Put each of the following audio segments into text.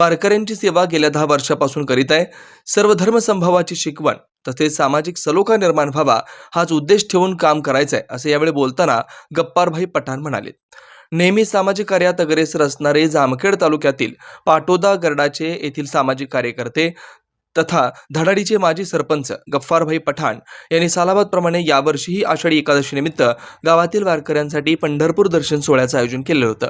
वारकऱ्यांची सेवा गेल्या दहा वर्षापासून करीत आहे. सर्व धर्मसंभावाची शिकवण तसेच सामाजिक सलोखा निर्माण व्हावा हाच उद्देश ठेवून काम करायचं आहे असे यावेळी बोलताना गप्पारभाई पठाण म्हणाले. नेहमी सामाजिक कार्यात अग्रेसर असणारे जामखेड तालुक्यातील पाटोदा गरडाचे येथील सामाजिक कार्यकर्ते तथा धडाडीचे माजी सरपंच गफ्फारभाई पठाण यांनी सालाबादप्रमाणे यावर्षीही आषाढी एकादशीनिमित्त गावातील वारकऱ्यांसाठी पंढरपूर दर्शन सोहळ्याचं आयोजन केलं होतं.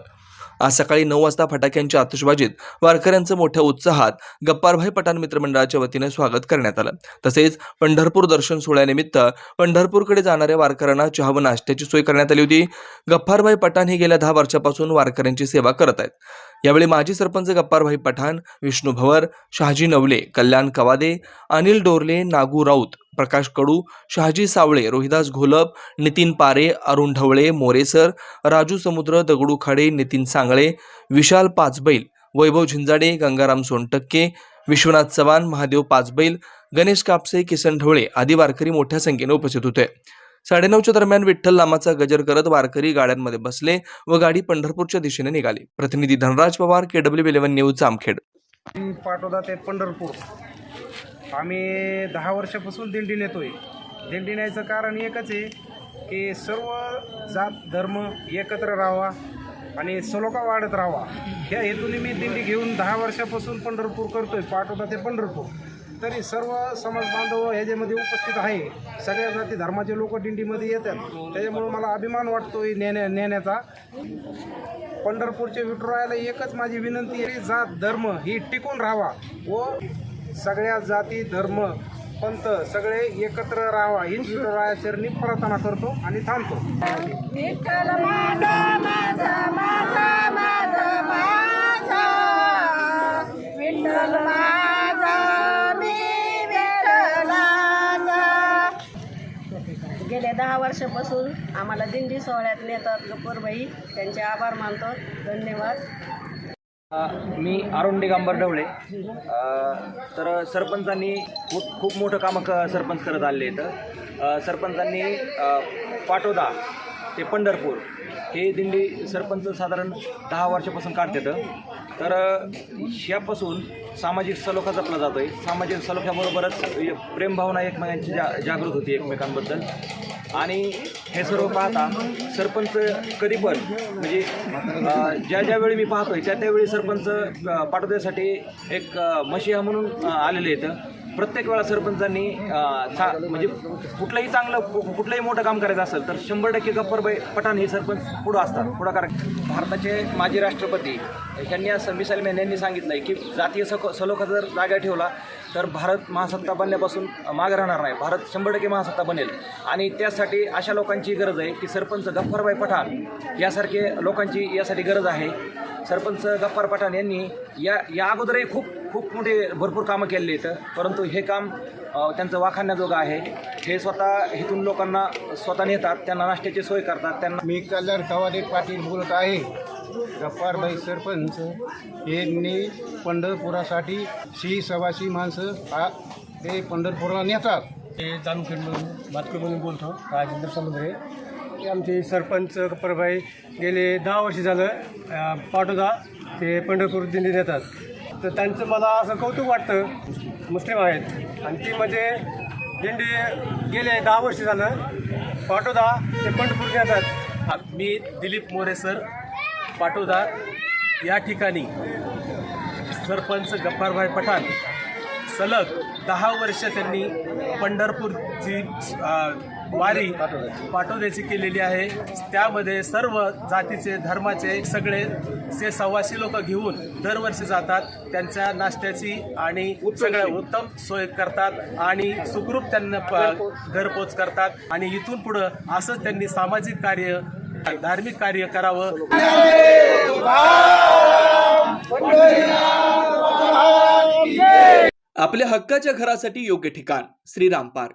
आज सकाळी नऊ वाजता फटाक्यांच्या आतषबाजीत वारकऱ्यांचं मोठ्या उत्साहात गप्पारभाई पठाण मित्रमंडळाच्या वतीने स्वागत करण्यात आलं. तसेच पंढरपूर दर्शन सोहळ्यानिमित्त पंढरपूरकडे जाणाऱ्या वारकऱ्यांना चहा व नाश्त्याची सोय करण्यात आली होती. गप्पारभाई पठाण हे गेल्या दहा वर्षापासून वारकऱ्यांची सेवा करत आहेत. यावेळी माजी सरपंच गप्पारभाई पठाण विष्णू भवर शहाजी नवले कल्याण कवादे अनिल डोरले नागू राऊत प्रकाश कडू शहाजी सावळे रोहिदास घोलप नितीन पारे अरुण ढवळे मोरेसर राजू समुद्र दगडू खाडे नितीन सांगळे विशाल पाचबैल वैभव झिंजाडे गंगाराम सोनटक्के विश्वनाथ चव्हाण महादेव पाचबैल गणेश कापसे किसन ढवळे आदी वारकरी मोठ्या संख्येने उपस्थित होते. साडेनऊच्या दरम्यान विठ्ठल नामाचा गजर करत वारकरी गाड्यांमध्ये बसले व गाडी पंढरपूरच्या दिशेने निघाली. प्रतिनिधी Dhanraj Pawar KW eleven news Jamkhed. Patoda ते पंढरपूर. आम्ही दहा वर्षापासून दिंडी नेतोय. दिंडी न्यायचं कारण एकच आहे की सर्व जात धर्म एकत्र राहावा आणि सलोखा वाढत राहावा. त्या हेतूने मी दिंडी घेऊन दहा वर्षापासून पंढरपूर करतोय पाठवता ते पंढरपूर. तरी सर्व समाज बांधव ह्याच्यामध्ये उपस्थित आहे. सगळ्या जाती धर्माचे लोक दिंडीमध्ये येतात. त्याच्यामुळं मला अभिमान वाटतोय नेण्या नेण्याचा. पंढरपूरच्या विठुरायाला एकच माझी विनंती आहे जात धर्म ही टिकून राहावा व सगळ्या जाती धर्म पंथ सगळे एकत्र राहावा. हीच विठुराया चरणी प्रार्थना करतो आणि थांबतो. माझा गेल्या दहा वर्षापासून आम्हाला दिंडी सोहळ्यात नेतात गप्पूरबाई. त्यांचे आभार मानतो. धन्यवाद. मी अरुण दिगंबर ढवळे. तर सरपंचांनी खूप खूप मोठं कामं क सरपंच करत आले आहेत. सरपंचांनी पाटोदा ते पंढरपूर हे दिंडी सरपंच साधारण दहा वर्षापासून काढतात. तर ह्यापासून यापासून सामाजिक सलोखा जपला जातो आहे सामाजिक सलोख्याबरोबरच प्रेमभावना एकमेकांची जा जागृत होती एकमेकांबद्दल. आणि हे सर्व पाहता सरपंच कधी पण म्हणजे ज्या ज्यावेळी मी पाहतोय त्या त्यावेळी सरपंच पाठवण्यासाठी एक अ, मशिहा म्हणून आलेले आहेत. प्रत्येक वेळा सरपंचांनी म्हणजे कुठलंही चांगलं कुठलंही मोठं काम करायचं असेल तर शंभर टक्के गप्परबाई पठाण हे सरपंच पुढं असतात पुढाकार भारताचे माजी राष्ट्रपती यांनी असं मिसाईल मेन यांनी सांगितलं आहे की जातीय सख सलोखा जर जागा ठेवला तर भारत महासत्ता बनण्यापासून मागे राहणार नाही. भारत शंभर टक्के महासत्ता बनेल. आणि त्यासाठी अशा लोकांची गरज आहे की सरपंच गफ्फरबाई पठाण यासारखे लोकांची यासाठी गरज आहे. सरपंच गफ्फार पठाण यांनी या या अगोदरही खूप खूप मोठे भरपूर कामं केलेली आहेत. परंतु हे काम त्यांचं वाखाणण्याजोगं आहे. हे स्वतः इथून लोकांना स्वतः नेतात त्यांना नाश्त्याची सोय करतात त्यांना मी कल्याण कवाडे पाटील बोलत आहे. गप्पारबाई सरपंच यांनी पंढरपुरासाठी शी सव्वाशी माणसं आ ते पंढरपूरला नेतात. ते जामखेडमधून भातकडमधून बोलतो राजेंद्र समुद्रे. ते आमचे सरपंच कप्परबाई गेले दहा वर्ष झालं अं, पाटोदा ते पंढरपूर दिंडी नेतात. तर त्यांचं मला असं कौतुक वाटतं. मुस्लिम आहेत. आणि ती म्हणजे दिंडी गेले दहा वर्ष झालं. पाटोदा ते पंढरपूर नेतात मी दिलीप मोरे सर पाटोदा या ठिकाणी सरपंच गप्पारभाई पठाण सलग दहा वर्ष त्यांनी पंढरपूरची वारी पाटोद्याची केलेली आहे. त्यामध्ये सर्व जातीचे धर्माचे सगळे जे सव्वाशे लोक घेऊन दरवर्षी जातात त्यांच्या नाश्त्याची आणि सगळ्या उत्तम सोय करतात आणि सुखरूप त्यांना घरपोच करतात. आणि इथून पुढं असंच त्यांनी सामाजिक कार्य धार्मिक कार्य करावं. आपल्या हक्काच्या घरासाठी योग्य ठिकाण श्रीराम पार्क.